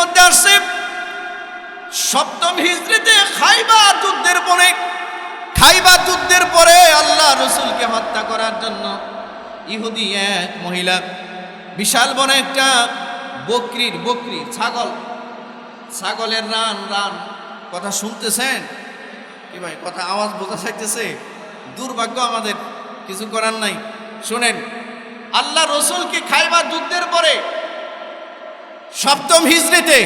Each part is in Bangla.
মধ্যে আসছে। সপ্তম হিজড়িতে খাইবা যুদ্ধের পরে, খাইবা যুদ্ধের পরে আল্লাহ রসুলকে হত্যা করার জন্য ইহুদি এক মহিলা, বিশাল বড় একটা বকরির বকরি ছাগল, ছাগলের রান রান, কথা শুনতেছেন? কি ভাই, কথা আওয়াজ বোঝা চাইতেছে দুর্ভাগ্য আমাদের, কিছু করার নাই। শোনেন, আল্লাহ রসুলকে খাইবার যুদ্ধের পরে সপ্তম হিজড়িতে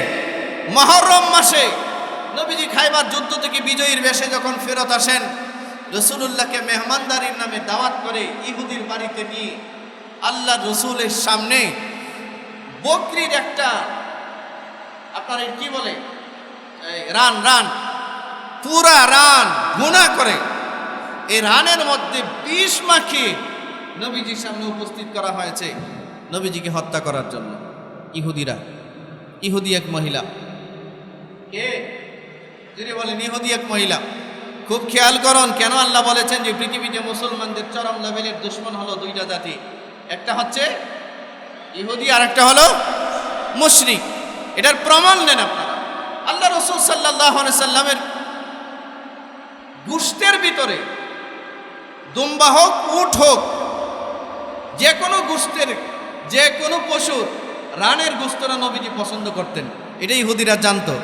মহরম মাসে নবীজি খাইবার যুদ্ধ থেকে বিজয়ীর বেশে যখন ফেরত আসেন, রসুলুল্লাহকে মেহমানদারির নামে দাওয়াত করে ইহুদির বাড়িতে নিয়ে আল্লাহ রসুলের সামনে বকরির একটা, আপনার কি বলে? রান রান, পুরা রান গুণা করে। এই রানের মধ্যে বিষ মাখিয়ে নবীজির সামনে উপস্থিত করা হয়েছে। নবীজিকে হত্যা করার জন্য। ইহুদিরা ইহুদি এক মহিলা। কে? যদি বলেন ইহুদি এক মহিলা। খুব খেয়াল করুন, কেন আল্লাহ বলেছেন যে পৃথিবীতে মুসলমানদের চরম লেভেলের দুশ্মন হলো দুইটা জাতি। একটা হচ্ছে ইহুদি আর একটা হলো মুশরিক। এটার প্রমাণ নেন আপনারা। আল্লাহ রসুল সাল্লাহ সাল্লামের গুষ্টের ভিতরে, দুম্বা হোক, উট হোক, যে কোনো গুস্তের যে কোনো পশুর রানের গুস্তরা নবীজি পছন্দ করতেন। এটাই হুদিরা জানতো।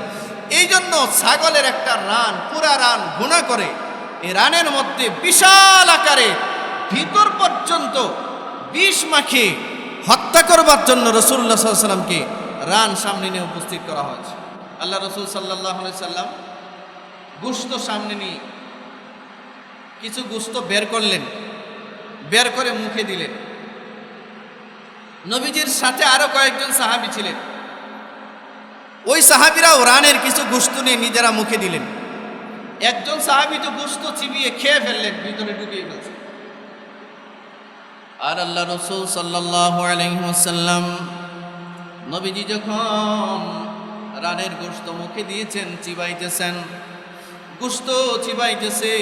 এই জন্য ছাগলের একটা রান, পুরা রান গুণা করে। এই রানের মধ্যে বিশাল আকারে ভিতর পর্যন্ত বিষ মাখে হত্যা করবার জন্য রসুল্লাহ সাল্লামকে রান সামনে নিয়ে উপস্থিত করা হয়েছে। আল্লাহ রসুল সাল্লাহ সাল্লাম গুস্ত সামনে নিয়ে কিছু গুস্ত বের করলেন। বের করে মুখে দিলেন। নবীজির সাথে আরও কয়েকজন সাহাবি ছিলেন। ওই সাহাবিরাও রানের কিছু গুস্ত নিয়ে নিজেরা মুখে দিলেন। একজন সাহাবি তো গুস্ত চিবিয়ে খেয়ে ফেললেন, ভিতরে ঢুকিয়ে ফেলছে। আর আল্লাহ রসুল সাল্লাম নবীজি যখন রানের গোস্ত মুখে দিয়েছেন, চিবাইতেছেন গুস্ত চিবাইতেছে,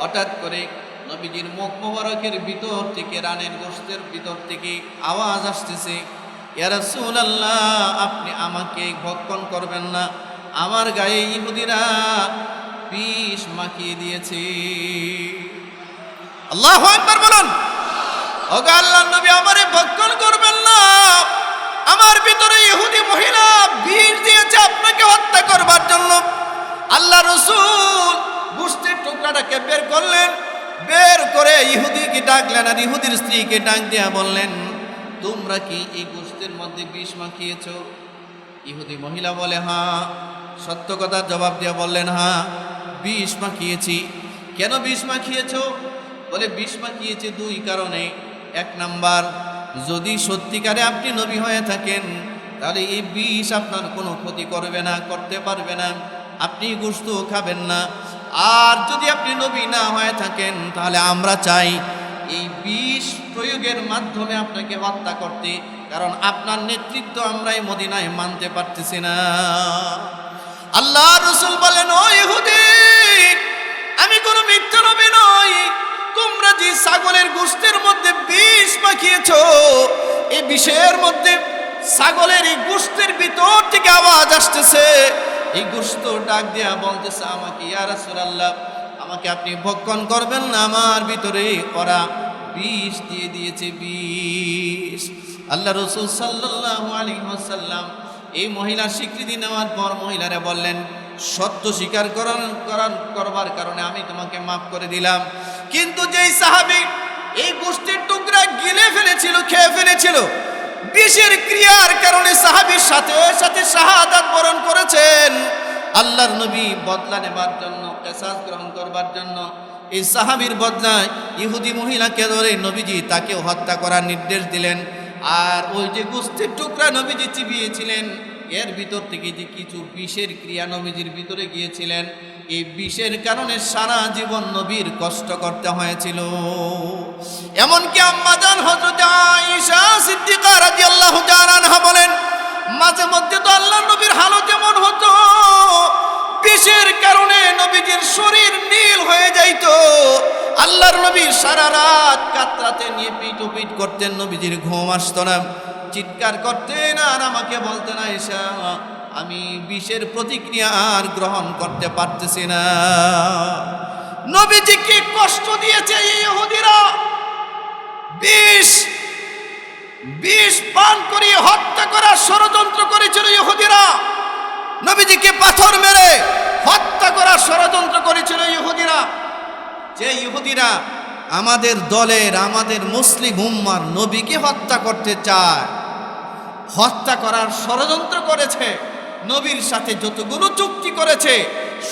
হঠাৎ করে নবীজির মুখ মোবারকের ভিতর থেকে, রানের গোস্তের ভিতর থেকে আওয়াজ আসতেছে ইয়ারসুল আল্লাহ আপনি আমাকে ভক্ষণ করবেন না। আমার গায়ে ইহুদিরা বিষ মাখিয়ে দিয়েছে। আল্লাহ একবার বলুন, ওগা আল্লাহ, নবী আমারে ভক্ষণ করবেন না। আমার ভিতরে ইহুদি মহিলা বিষ দিয়েছে, আপনাকে হত্যা করবার জন্য। আল্লাহ রসুল বুঝতে টুকরাটাকে বের করলেন বের করে ইহুদিকে ডাকলেন আর ইহুদির স্ত্রীকে ডাক দিয়া বললেন, তোমরা কি এই গোষ্ঠীর মধ্যে বিষ মাখিয়েছ? ইহুদি মহিলা বলে হ্যাঁ। সত্য কথার জবাব দিয়া বললেন হ্যাঁ বিষ মাখিয়েছি। কেন বিষ মাখিয়েছ? বলে, বিষ মাখিয়েছি দুই কারণে। এক নাম্বার, যদি সত্যিকারে আপনি নবী হয়ে থাকেন, তাহলে এই বিষ আপনার কোনো ক্ষতি করবে না, করতে পারবে না। আপনি গোস্ত খাবেন না। আর যদি আপনি নবী না হয়ে থাকেন, তাহলে আমরা চাই এই বিষ প্রয়োগের মাধ্যমে আপনাকে হত্যা করতে, কারণ আপনার নেতৃত্ব আমরা এই মদিনায় মানতে পারতেছি না। আল্লাহ রসুল বলেন, ও আমি কোনো মিথ্যা নবী নই। তোমরা যে ছাগলের গোস্তের মধ্যে বিষ মাখিয়েছ এই বিষের মধ্যে ছাগলের এই গোস্তের ভিতর থেকে আওয়াজ আসতেছে। এই গোস্ত ডাক দিয়া বলতেছে আমাকে, ইয়া রাসূলুল্লাহ, আমাকে আপনি ভক্ষণ করবেন না? আমার ভিতরে ওরা বিষ দিয়ে দিয়েছে, বিষ। আল্লাহ রসুল সাল্লাল্লাহু আলাইহি ওয়াসাল্লাম এই মহিলার স্বীকৃতি নেওয়ার পর মহিলারা বললেন, সত্য স্বীকার করার করার করবার কারণে আমি তোমাকে মাফ করে দিলাম। কিন্তু যেই সাহাবি এই গোষ্ঠীর টুকরা গিলে ফেলেছিল, খেয়ে ফেলেছিল বিষের ক্রিয়ার কারণে সাহাবির সাথে সাথে শাহাদাত বরণ করেছেন। আল্লাহর নবী বদলা নেবার জন্য কেসাস গ্রহণ করবার জন্য এই সাহাবির বদলায় ইহুদি মহিলাকে ধরে নবীজি তাকেও হত্যা করার নির্দেশ দিলেন। আর ওই যে গোষ্ঠীর টুকরা নবীজি চিবিয়েছিলেন, এর ভিতর থেকে যে কিছু বিষের ক্রিয়া নবীজির ভিতরে গিয়েছিলেন এই বিষের কারণে সারা জীবন নবীর কষ্ট করতে হয়েছিল। এমনকি আম্মাজান হজরত আয়েশা সিদ্দিকা রাদিয়াল্লাহু তাআলা বলেন, মাঝে মধ্যে তো আল্লাহ নবীর হালত এমন হতো, বিষের কারণে নবীজির শরীর নীল হয়ে যাইতো। আল্লাহর নবী সারা রাত কাতরাতে নিয়ে পিট পিট করতেন, নবীজির ঘুম আসতো না। চিৎকার করতেন আর আমাকে বলতেন, আয়েশা আমি বিষের প্রতিক্রিয়া আর গ্রহণ করতে পারতেছি না। নবীজিকে কষ্ট দিয়েছে এই ইহুদিরা? বিষ বিষ পান করিয়ে হত্যা করার ষড়যন্ত্র করেছিল ইহুদিরা। নবীজিকে পাথর মেরে হত্যা করার ষড়যন্ত্র করেছিল ইহুদিরা? যে ইহুদিরা আমাদের দলের, আমাদের মুসলিম উম্মার নবীকে হত্যা করতে চায়, হত্যা করার ষড়যন্ত্র করেছে। নবীর সাথে যতগুলো চুক্তি করেছে,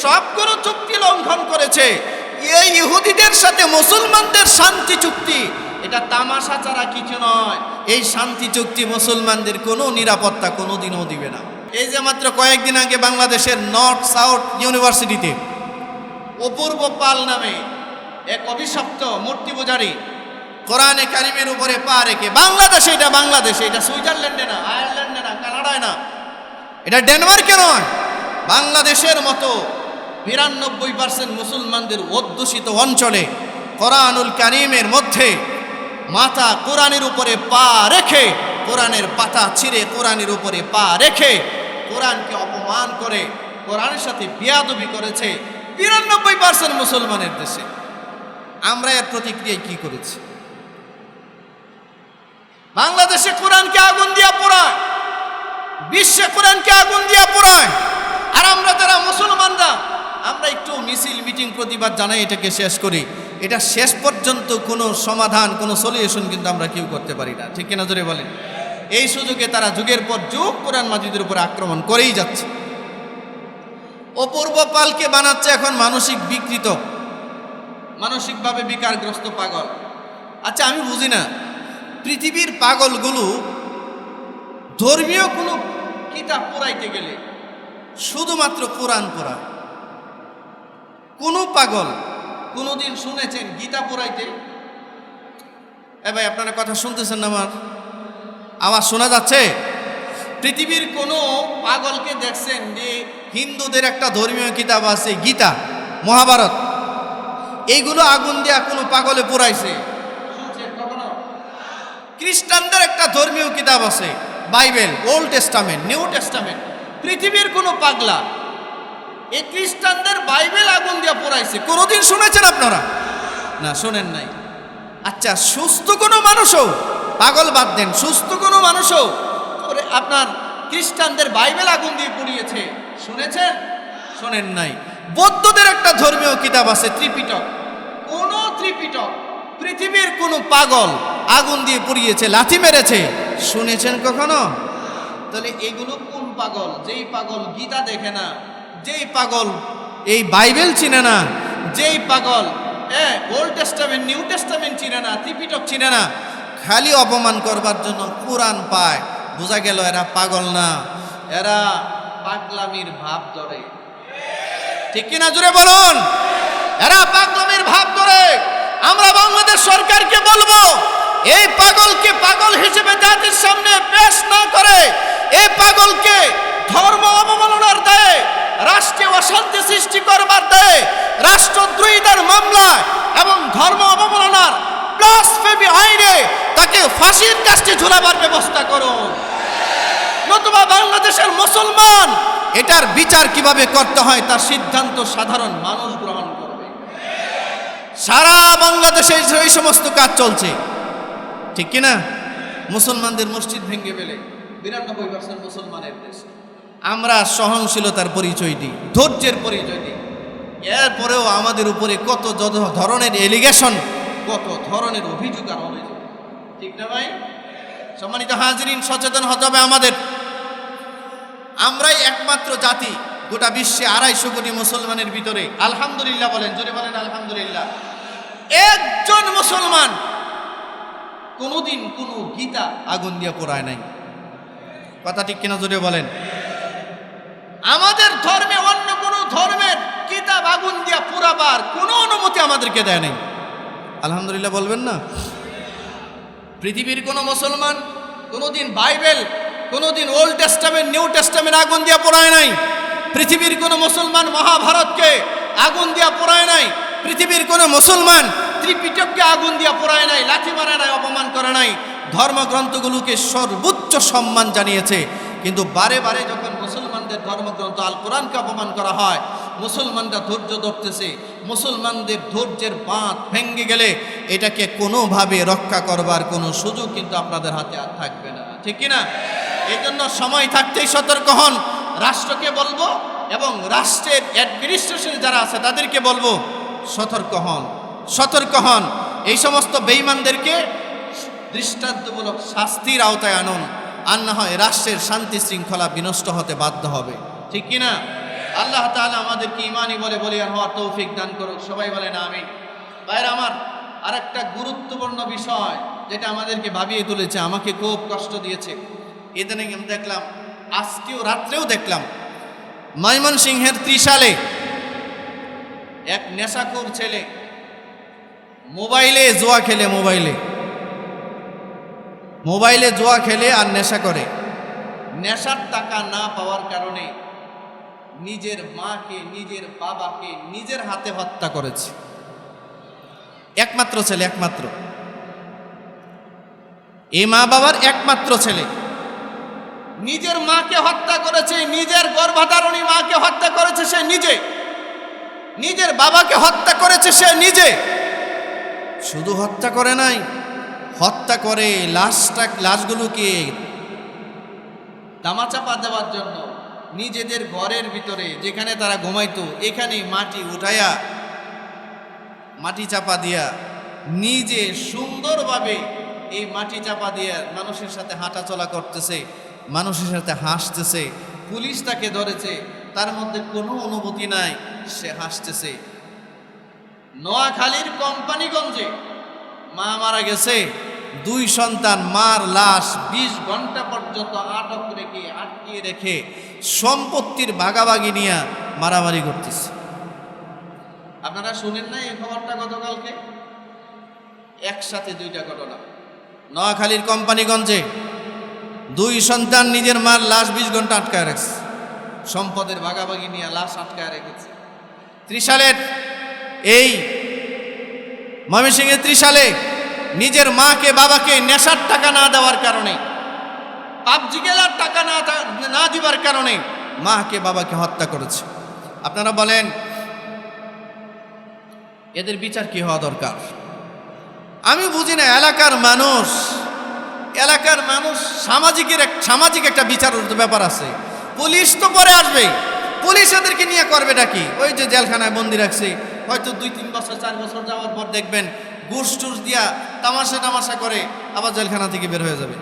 সবগুলো চুক্তি লঙ্ঘন করেছে। এই ইহুদিদের সাথে মুসলমানদের শান্তি চুক্তি, এটা তামাশা ছাড়া কিছু নয়। এই শান্তি চুক্তি মুসলমানদের কোনো নিরাপত্তা কোনো দিনও দিবে না। এই যে মাত্র কয়েকদিন আগে বাংলাদেশের নর্থ সাউথ ইউনিভার্সিটিতে, অপূর্ব পাল নামে এক অভিশপ্ত মূর্তি পূজারী কোরআনে কারিমের উপরে পা রেখে, বাংলাদেশে এটা বাংলাদেশে এটা, সুইজারল্যান্ডে না, আয়ারল্যান্ডে না, কানাডায় না এটা ডেনমার্কে নয়, বাংলাদেশের মতো বিরানব্বই পার্সেন্ট মুসলমানদের অধ্যুষিত অঞ্চলে কোরআনুল কারিমের মধ্যে মাথা কোরআনের উপরে পা রেখে কোরআনের পাতা ছিঁড়ে কোরআনের উপরে পা রেখে কোরআনকে অপমান করে কোরআনের সাথে বিয়াদবি করেছে বিরানব্বই পার্সেন্ট মুসলমানের দেশে। আমরা এর প্রতিক্রিয়ায় কি করেছি? বাংলাদেশে কোরআনকে আগুন দিয়া পোড়ায়। বিশ্বে কোরআনকে আগুন দিয়া পোড়ায়। আর আমরা যারা মুসলমানরা, আমরা একটু মিছিল, মিটিং, প্রতিবাদ জানাই এটাকে শেষ করি। এটা শেষ পর্যন্ত কোনো সমাধান, কোনো সলিউশন কিন্তু আমরা কেউ করতে পারি না। ঠিক কিনা জোরে বলেন? এই সুযোগে তারা যুগের পর যুগ কোরআন মাজিদের উপর আক্রমণ করেই যাচ্ছে। অপূর্ব পালকে বানাচ্ছে এখন মানসিক বিকৃত, মানসিকভাবে বিকারগ্রস্ত পাগল। আচ্ছা আমি বুঝি না। পৃথিবীর পাগলগুলো ধর্মীয় কোনো কিতাব পড়াইতে গেলে শুধুমাত্র কোরআন পড়া। কোনো পাগল কোনোদিন শুনেছেন গীতা পড়াইতে? এ ভাই, আপনারা কথা শুনতেছেন না আমার? আওয়াজ শোনা যাচ্ছে? পৃথিবীর কোনো পাগলকে দেখছেন যে হিন্দুদের একটা ধর্মীয় কিতাব আছে, গীতা, মহাভারত। এইগুলো আগুন দিয়া কোনো পাগলে পোড়াইছে। খ্রিস্টানদের একটা ধর্মীয় কিতাব আছে। Bible, Old Testament, New Testament, পৃথিবীর কোনো পাগলা। এ খ্রিস্টানদের বাইবেল আগুন দিয়া পোড়াইছে। কোনোদিন শুনেছেন আপনারা? না, শোনেন নাই। আচ্ছা সুস্থ কোনো মানুষও, পাগল বাদ দেন, সুস্থ কোনো মানুষও আপনার খ্রিস্টানদের বাইবেল আগুন দিয়ে পুড়িয়েছে। শুনেছেন? শোনেন নাই। বৌদ্ধদের একটা ধর্মীয় কিতাব আছে, ত্রিপিটক। কোন ত্রিপিটক, পৃথিবীর কোনো পাগল আগুন দিয়ে পুড়িয়েছে, লাথি মেরেছে শুনেছেন কখনো? তাহলে এগুলো কোন পাগল? যেই পাগল গীতা দেখে না, যেই পাগল এই বাইবেল চিনে না, যেই পাগল হ্যাঁ ওল্ড টেস্টামেন্ট নিউ টেস্টামেন্ট চিনে না, ত্রিপিটক চিনে না, খালি অপমান করবার জন্য কোরআন পায়। বোঝা গেল এরা পাগল না, এরা পাগলামির ভাব ধরে। ঠিক কিনা জুড়ে বলুন? এরা পাগলামির ভাব ধরে। আমরা বাংলাদেশ সরকারকে বলব এই পাগলকে পাগল হিসেবে জাতির সামনে পেশ না করে, এই পাগলকে ধর্ম অবমাননার দায়ে, রাষ্ট্রে অশান্তি সৃষ্টি করবার দায়ে রাষ্ট্রদ্রোহিতার মামলা এবং ধর্ম অবমাননার ব্লাসফেমি আইনে তাকে ফাঁসির কাছে ঝুলাবার ব্যবস্থা করুন। নতুবা বাংলাদেশের মুসলমান, এটার বিচার কীভাবে করতে হয় তার সিদ্ধান্ত সাধারণ মানুষ গ্রহণ করবে। সারা বাংলাদেশে এই সমস্ত কাজ চলছে। ঠিক কিনা? মুসলমানদের মসজিদ ভেঙে ফেলে বিরানব্বই পার্সেন্ট মুসলমানের দেশ। আমরা সহনশীলতার পরিচয় দিই, ধৈর্যের পরিচয় দিই। এরপরেও আমাদের উপরে কত যত ধরনের এলিগেশন কত ধরনের অভিযোগ আর অভিযোগ। ঠিক না ভাই? সম্মানিত হাজরিন, সচেতন হতে হবে আমাদের। আমরাই একমাত্র জাতি গোটা বিশ্বে আড়াইশো কোটি মুসলমানের ভিতরে। আলহামদুলিল্লাহ বলেন, জোরে বলেন আলহামদুলিল্লাহ। একজন মুসলমান কোনোদিন কোনো গীতা আগুন দিয়ে পোড়ায় নাই। কথা ঠিক কিনা জোরে বলেন। আমাদের ধর্মে, অন্য কোনো ধর্মের কিতাব আগুন দিয়া পুরাবার কোনো অনুমতি আমাদেরকে দেয় নাই। আলহামদুলিল্লাহ বলবেন না? পৃথিবীর কোনো মুসলমান কোনোদিন বাইবেল, কোনোদিন ওল্ড টেস্টামেন্ট, নিউ টেস্টামেন্ট আগুন দিয়া পোড়ায় নাই। পৃথিবীর কোনো মুসলমান মহাভারতকে আগুন দিয়া পোড়ায় নাই। পৃথিবীর কোনো মুসলমান ত্রিপিটককে আগুন দিয়া পোড়ায় নাই, লাঠি মারে নাই, অপমান করে নাই। ধর্মগ্রন্থগুলোকে সর্বোচ্চ সম্মান জানিয়েছে। কিন্তু বারে বারে যখন মুসলমানদের ধর্মগ্রন্থ আল কোরআনকে অপমান করা হয়, মুসলমানরা ধৈর্য ধরতেছে। মুসলমানদের ধৈর্যের বাঁধ ভেঙে গেলে এটাকে কোনোভাবে রক্ষা করবার কোনো সুযোগ কিন্তু আপনাদের হাতে আর থাকবে না। ঠিক কি না এই জন্য সময় থাকতেই সতর্ক হন। রাষ্ট্রকে বলব এবং রাষ্ট্রের অ্যাডমিনিস্ট্রেশন যারা আছে তাদেরকে বলব, সতর্ক হন। সতর্ক হন। এই সমস্ত বেইমানদেরকে দৃষ্টান্তমূলক শাস্তির আওতায় আনুন। আর না হয় রাষ্ট্রের শান্তি শৃঙ্খলা বিনষ্ট হতে বাধ্য হবে। ঠিক কি না আল্লাহ তাআলা আমাদেরকে ইমানই বলে বলিয়ান, হওয়ার তৌফিক দান করুক। সবাই বলে না আমি বাইরে আমার আরেকটা গুরুত্বপূর্ণ বিষয় যেটা আমাদেরকে ভাবিয়ে তুলেছে, আমাকে খুব কষ্ট দিয়েছে। ইদানিং আমি দেখলাম, আজকেও রাত্রেও দেখলাম, ময়মনসিংহের ত্রিশালে এক নেশাখোর ছেলে মোবাইলে জোয়া খেলে মোবাইলে। মোবাইলে জোয়া খেলে আর নেশা করে। নেশার টাকা না পাওয়ার কারণে নিজের মাকে, নিজের বাবাকে, নিজের হাতে হত্যা করেছে। একমাত্র ছেলে, একমাত্র। এ মা বাবার একমাত্র ছেলে। নিজের মাকে হত্যা করেছে, নিজের গর্ভধারণী মাকে হত্যা করেছে সে নিজে। নিজের বাবাকে হত্যা করেছে সে নিজে। শুধু হত্যা করে নাই, হত্যা করে লাশটা, লাশগুলোকে দামাচাপা দেওয়ার জন্য নিজেদের ঘরের ভিতরে, যেখানে তারা ঘুমাইতো, এখানে মাটি উঠাইয়া, মাটি চাপা দিয়া, নিজে সুন্দরভাবে এই মাটি চাপা দিয়া মানুষের সাথে হাঁটাচলা করতেছে, মানুষের সাথে হাসতেছে, পুলিশ তাকে ধরেছে, তার মধ্যে কোনো অনুভূতি নাই, সে হাসতেছে। নোয়াখালীর কোম্পানিগঞ্জে মা মারা গেছে। দুই সন্তান মার লাশ বিশ ঘণ্টা পর্যন্ত আটক রেখে, আটকিয়ে রেখে সম্পত্তির ভাগাভাগি নিয়ে মারামারি করতেছে। আপনারা শুনেন না এই খবরটা গতকালকে? একসাথে দুইটা ঘটনা। নোয়াখালীর কোম্পানিগঞ্জে দুই সন্তান নিজের মার লাশ বিশ ঘণ্টা আটকায় রাখছে। সম্পদের ভাগাভাগি নিয়ে লাশ আটকায় রেখেছে। ত্রিশালের এই ময়মনসিংহের ত্রিশালে নিজের মাকে, বাবাকে নেশার টাকা না দেওয়ার কারণে, পাবজি গেলার টাকা না না দিবার কারণে মাকে, বাবাকে হত্যা করেছে। আপনারা বলেন, এদের বিচার কি হওয়া দরকার? আমি বুঝি না, এলাকার মানুষ এলাকার মানুষ সামাজিকের এক, সামাজিক একটা বিচার ব্যাপার আছে। পুলিশ তো পরে আসবে। পুলিশ এদেরকে নিয়ে করবে কি? ওই যে জেলখানায় বন্দি রাখছে। হয়তো দুই, তিন বছর, চার বছর যাওয়ার পর দেখবেন ঘুষ টুস দিয়া তামাশা টামাশা করে আবার জেলখানা থেকে বের হয়ে যাবে।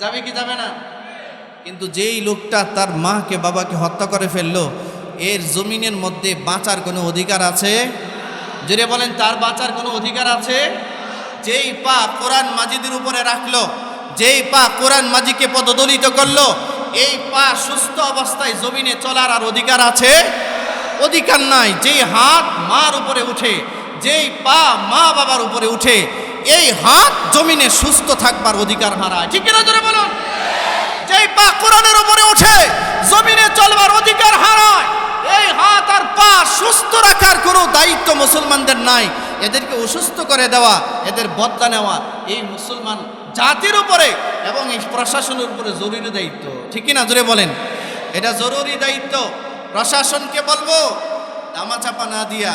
যাবে কি যাবে না? কিন্তু যেই লোকটা তার মাকে, বাবাকে হত্যা করে ফেলল, এর জমিনের মধ্যে বাঁচার কোনো অধিকার আছে? যদি বলেন, তার বাঁচার কোনো অধিকার আছে? যেই পা কোরআন মাজিদের উপরে রাখল, যেই পা কোরআন মাজিকে পদদলিত করল, এই পা সুস্থ অবস্থায় জমিনে চলার আর অধিকার আছে? অধিকার নাই। যেই হাত মার উপরে উঠে, যেই পা মা বাবার উপরে উঠে, এই হাত জমিনে সুস্থ থাকবার অধিকার হারায়। ঠিক কিনা জোরে বলুন? যেই পা কোরআনের উপরে উঠে, জমিনে চলবার অধিকার হারায়, এই হাত আর পা সুস্থ রাখার কোনো দায়িত্ব মুসলমানদের নাই। এদেরকে অসুস্থ করে দেওয়া, এদের বদলা নেওয়া, এই মুসলমান জাতির উপরে এবং এই প্রশাসনের উপরে জরুরি দায়িত্ব। ঠিক না জোরে বলেন? এটা জরুরি দায়িত্ব। প্রশাসনকে বলব দামাচাপা না দিয়া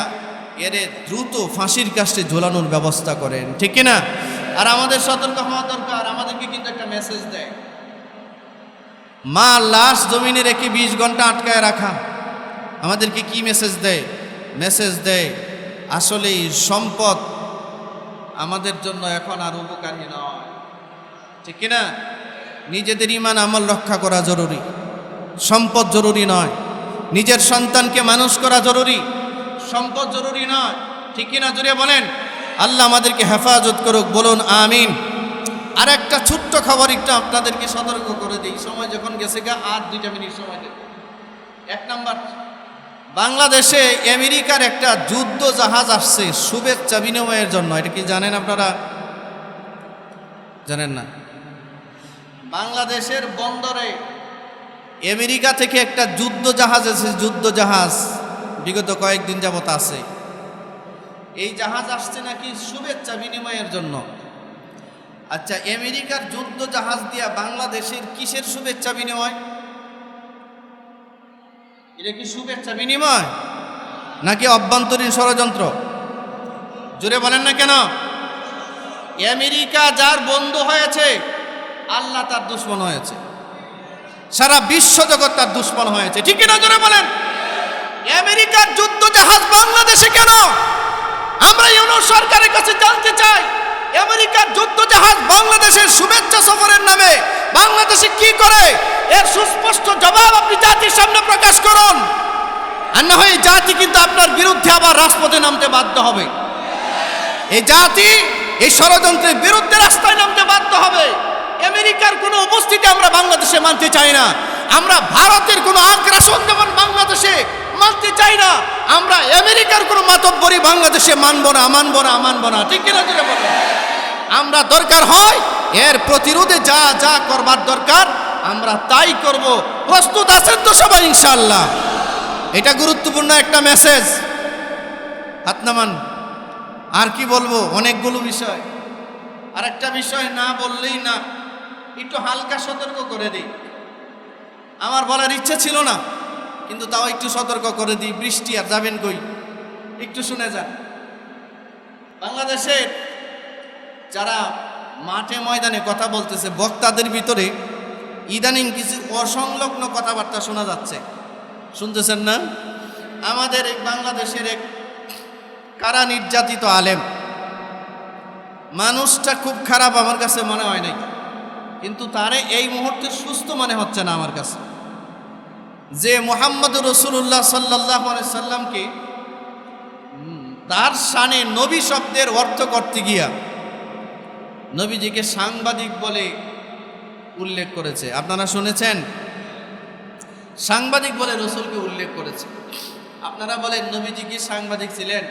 এরে দ্রুত ফাঁসির কাছে ঝোলানোর ব্যবস্থা করেন, ঠিক না আর আমাদের সতর্ক হওয়া দরকার, আমাদেরকে কিন্তু একটা মেসেজ দেয়। মা লাশ জমিনে রেখে বিশ ঘণ্টা আটকায় রাখা। আমাদেরকে কি মেসেজ দেয়? মেসেজ দেয় আসলে সম্পদ আমাদের জন্য এখন আর উপকারী নয়। ঠিক কিনা? নিজেদের ইমান আমল রক্ষা করা জরুরি। সম্পদ জরুরি নয়। নিজের সন্তানকে মানুষ করা জরুরি, সম্পদ জরুরি নয়। ঠিক কিনা জুড়ে বলেন? আল্লাহ আমাদেরকে হেফাজত করুক, বলুন আমিন। আর একটা ছোট্ট খবর একটু আপনাদেরকে সতর্ক করে দিই। সময় যখন গেছে গা আর দুইটা মিনিট সময় দেব এক নাম্বার, বাংলাদেশে আমেরিকার একটা যুদ্ধ জাহাজ আসছে শুভেচ্ছা বিনিময়ের জন্য। এটা কি জানেন আপনারা? জানেন না? বাংলাদেশের বন্দরে আমেরিকা থেকে একটা যুদ্ধ জাহাজ এসেছে যুদ্ধ জাহাজ বিগত কয়েকদিন যাবত আছে। এই জাহাজ আসছে নাকি শুভেচ্ছা বিনিময়ের জন্য। আচ্ছা আমেরিকার যুদ্ধ জাহাজ দিয়া বাংলাদেশের কিসের শুভেচ্ছা বিনিময়? এটা কি শুভেচ্ছা বিনিময়? নাকি অভ্যন্তরীণ ষড়যন্ত্র? জোরে বলেন না কেন? আমেরিকা যার বন্ধু হয়েছে, আল্লাহ তার দুশ্মন হয়েছে। সারা বিশ্ব জগৎ তার দুশ্মন হয়েছে। ঠিক কিনা জোরে বলেন? আমেরিকার যুদ্ধ জাহাজ বাংলাদেশে কেন? আমরা ইউনিয়ন সরকারের কাছে জানতে চাই, আমেরিকার যুদ্ধ জাহাজ বাংলাদেশের শুভেচ্ছা সফরের নামে বাংলাদেশে কি করে? এর সুস্পষ্ট জবাব আপনি জাতির সামনে প্রকাশ করুন। আর না হয় জাতি কিন্তু আপনার বিরুদ্ধে আবার রাজপথে নামতে বাধ্য হবে। এই জাতি এই ষড়যন্ত্রের বিরুদ্ধে রাস্তায় নামতে বাধ্য হবে আমেরিকার উপস্থিতি আমরা বাংলাদেশে মানতে চাই না, আমরা ভারতের কোনো আগ্রাসন যেমন বাংলাদেশে মানতে চাই না, আমরা আমেরিকার কোনো মাতব্বরি বাংলাদেশে মানব না মানব না মানব না। ঠিক কিনা যেটা বলেন? আমরা দরকার হয়, এর প্রতিরোধে যা যা করবার দরকার, আমরা তাই করব। প্রস্তুত আছেন তো সবাই, ইনশাআল্লাহ। এটা গুরুত্বপূর্ণ একটা মেসেজ হাত আর কি বলব? অনেকগুলো বিষয়। আর একটা বিষয় না বললেই না। একটু হালকা সতর্ক করে দিই। আমার বলার ইচ্ছা ছিল না, কিন্তু তাও একটু সতর্ক করে দিই। বৃষ্টি আর যাবেন কই? একটু শুনে যান। বাংলাদেশের যারা মাঠে ময়দানে কথা বলতেছে, বক্তাদের ভিতরে ইদানিং কিছু অসংলগ্ন কথাবার্তা শোনা যাচ্ছে। শুনতেছেন না? আমাদের এক বাংলাদেশের এক কারা নির্যাতিত আলেম। মানুষটা খুব খারাপ আমার কাছে মনে হয় নাই। কিন্তু তারে এই মুহূর্তে সুস্থ মনে হচ্ছে না আমার কাছে। যে মোহাম্মদ রসুল্লাহ সাল্লাহ সাল্লামকে তার সানে নবী শব্দের অর্থ করতে গিয়া নবীজিকে সাংবাদিক বলে উল্লেখ করেছে। আপনারা শুনেছেন? সাংবাদিক বলে রসুলকে উল্লেখ করেছে। আপনারা বলেন, নবীজি কি সাংবাদিক ছিলেন?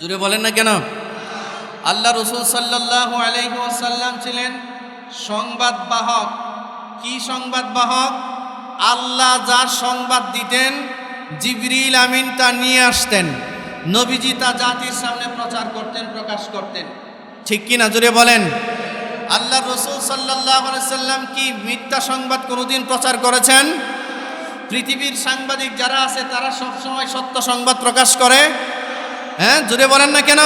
জুড়ে বলেন না কেন? আল্লাহ রসুল সাল্লাহ আলাইসাল্লাম ছিলেন সংবাদ বাহক কি সংবাদ বাহক আল্লাহ যার সংবাদ দিতেন, জিবরিল আমিন তা নিয়ে আসতেন। নবীজি তা জাতির সামনে প্রচার করতেন, প্রকাশ করতেন। ঠিক কি না? জুড়ে বলেন। আল্লাহ রসুল সাল্লাহ সাল্লাম কি মিথ্যা সংবাদ কোনোদিন প্রচার করেছেন? পৃথিবীর সাংবাদিক যারা আছে, তারা সবসময় সত্য সংবাদ প্রকাশ করে। হ্যাঁ জুড়ে বলেন না কেন?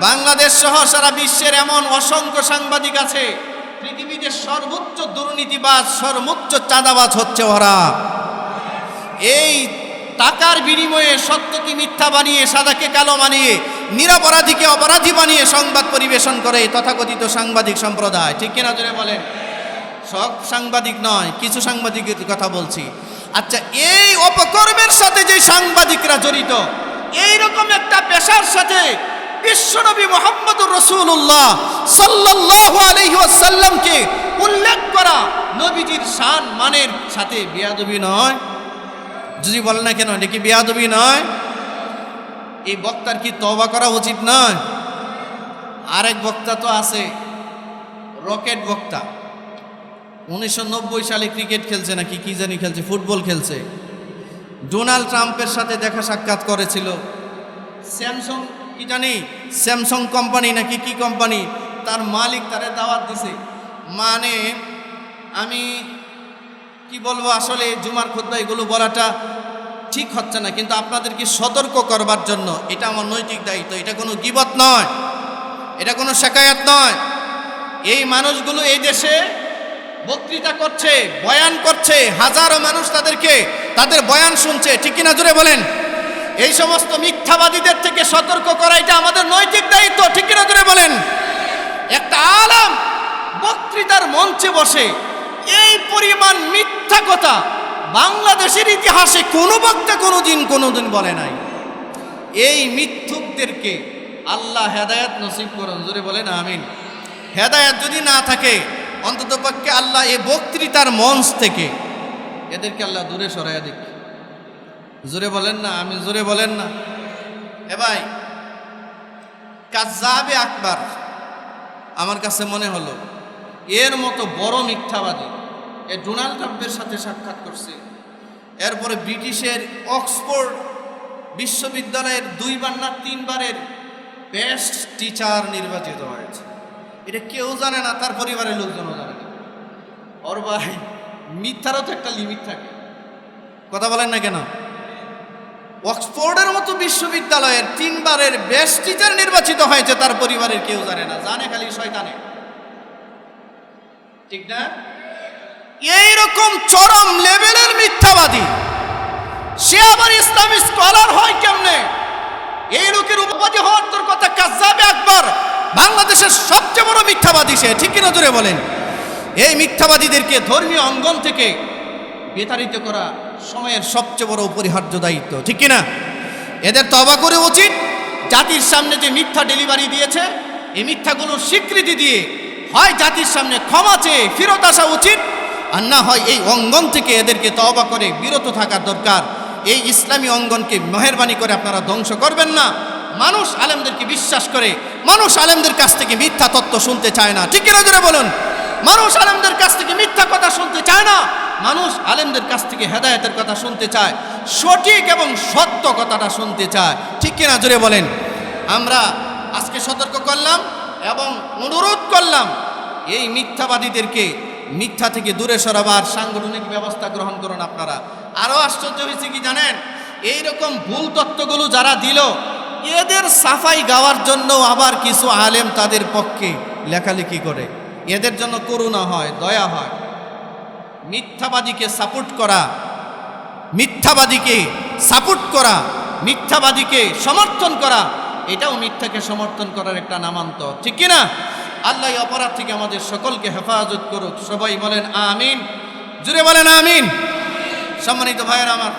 বাংলাদেশ সহ সারা বিশ্বের এমন অসংখ্য সাংবাদিক আছে পৃথিবীতে সর্বোচ্চ দুর্নীতিবাজ, সর্বোচ্চ চাঁদাবাজ হচ্ছে ওরা। এই টাকার বিনিময়ে সত্যকে মিথ্যা বানিয়ে, সাদাকে কালো বানিয়ে নিরপরাধীকে অপরাধী বানিয়ে সংবাদ পরিবেশন করে তথাকথিত সাংবাদিক সম্প্রদায়। ঠিক কিনা জোরে বলেন? সব সাংবাদিক নয়, কিছু সাংবাদিকের কথা বলছি। আচ্ছা এই অপকর্মের সাথে যে সাংবাদিকরা জড়িত এই রকম একটা পেশার সাথে বিশ্বনবী মোহাম্মদ রসুল্লাহ সাল্লাহ আলহিসাল্লামকে উল্লেখ করা নবীজির শান মানের সাথে বিয়াদবি নয়। যদি বলে না কেন, এটা কি বিয়াদবি নয়? এই বক্তার কি তবা করা উচিত নয়? আরেক বক্তা তো আছে, রকেট বক্তা। উনিশশো নব্বই সালে ক্রিকেট খেলছে নাকি, কি জানি খেলছে, ফুটবল খেলছে। ডোনাল্ড ট্রাম্পের সাথে দেখা সাক্ষাৎ করেছিল স্যামসং কি জানি স্যামসং কোম্পানি নাকি কি কোম্পানি তার মালিক তারে দাওয়াত দিছে। মানে আমি কি বলব আসলে, জুমার খুদ্া এগুলো বলাটা ঠিক হচ্ছে না, কিন্তু আপনাদেরকে সতর্ক করবার জন্য, এটা আমার নৈতিক দায়িত্ব, এটা কোনো গিবত নয়, এটা কোনো শেখায়াত নয়। এই মানুষগুলো এই দেশে বক্তৃতা করছে, বয়ান করছে, হাজারো মানুষ তাদেরকে, তাদের বয়ান শুনছে, ঠিক কিনা জুড়ে বলেন? এই সমস্ত মিথ্যাবাদীদের থেকে সতর্ক করা, এটা আমাদের নৈতিক দায়িত্ব, ঠিক কিনা জুড়ে বলেন? একটা আলাম বক্তৃতার মঞ্চে বসে এই পরিমাণ মিথ্যা কথা বাংলাদেশের ইতিহাসে কোনো বক্তা কোনোদিন কোনোদিন বলে নাই। এই মিথ্যুকদেরকে আল্লাহ হেদায়াত নসিব করুন, জোরে বলেন, আমিন। হেদায়াত যদি না থাকে অন্তত পক্ষে আল্লাহ এই বক্তৃতার মঞ্চ থেকে এদেরকে আল্লাহ দূরে সরাইয়া দিক। জোরে বলেন না, আমি জোরে বলেন না। এ ভাই কাজাবে আকবার আমার কাছে মনে হলো, এর মতো বড় মিথ্যাবাদী এ ডোনাল্ড ট্রাম্পের সাথে সাক্ষাৎ করছে। এরপরে ব্রিটিশের অক্সফোর্ড বিশ্ববিদ্যালয়ের দুইবার না তিনবারের বেস্ট টিচার নির্বাচিত হয়েছে। এটা কেউ জানে না, তার পরিবারের লোকজনও জানে না। ওর ভাই, মিথ্যারও তো একটা লিমিট থাকে। কথা বলেন না কেন? অক্সফোর্ডের মতো বিশ্ববিদ্যালয়ের তিনবারের বেস্ট টিচার নির্বাচিত হয়েছে, তার পরিবারের কেউ জানে না। জানে খালি শয়তানে। ঠিক না? এইরকম চরম লেভেলের মিথ্যাবাদী, সে আবার ইসলামী স্কলার হয় কেমনে? এই লোকের উপাধি হওয়ার তোর কথা কাজাবে একবার। বাংলাদেশের সবচেয়ে বড় মিথ্যাবাদী সে। ঠিক কিনা জোরে বলেন? এই মিথ্যাবাদীদেরকে ধর্মীয় অঙ্গন থেকে বিতাড়িত করা সময়ের সবচেয়ে বড় অপরিহার্য দায়িত্ব, ঠিক কিনা? এদের তবা করে উচিত। জাতির সামনে যে মিথ্যা ডেলিভারি দিয়েছে, এই মিথ্যাগুলোর স্বীকৃতি দিয়ে হয় জাতির সামনে ক্ষমা চেয়ে ফেরত আসা উচিত, আর না হয় এই অঙ্গন থেকে এদেরকে তবা করে বিরত থাকা দরকার। এই ইসলামী অঙ্গনকে মেহরবানি করে আপনারা ধ্বংস করবেন না। মানুষ আলেমদেরকে বিশ্বাস করে, মানুষ আলেমদের কাছ থেকে মিথ্যা তত্ত্ব শুনতে চায় না, ঠিক কিনা জোরে বলুন? মানুষ আলেমদের কাছ থেকে মিথ্যা কথা শুনতে চায় না, মানুষ আলেমদের কাছ থেকে হেদায়েতের কথা শুনতে চায়, সঠিক এবং সত্য কথাটা শুনতে চায়। ঠিক কিনা জোরে বলেন? আমরা আজকে সতর্ক করলাম এবং অনুরোধ করলাম এই মিথ্যাবাদীদেরকে মিথ্যা থেকে দূরে সরাবার সাংগঠনিক ব্যবস্থা গ্রহণ করুন আপনারা। আরও আশ্চর্য হয়েছে কি জানেন? এই রকম ভুল তত্ত্বগুলো যারা দিল, এদের সাফাই গাওয়ার জন্য আবার কিছু আলেম তাদের পক্ষে লেখালেখি করে। এদের জন্য করুণা হয়, দয়া হয়। মিথ্যাবাদীকে সাপোর্ট করা, মিথ্যাবাদীকে সাপোর্ট করা, মিথ্যাবাদীকে সমর্থন করা, এটাও মিথ্যাকে সমর্থন করার একটা নামান্তর। ঠিক কিনা? আল্লাহ অপরাধ থেকে আমাদের সকলকে হেফাজত করুক। সবাই বলেন, আমিন। জুড়ে বলেন, আমিন। সম্মানিত ভাইয়েরা আমার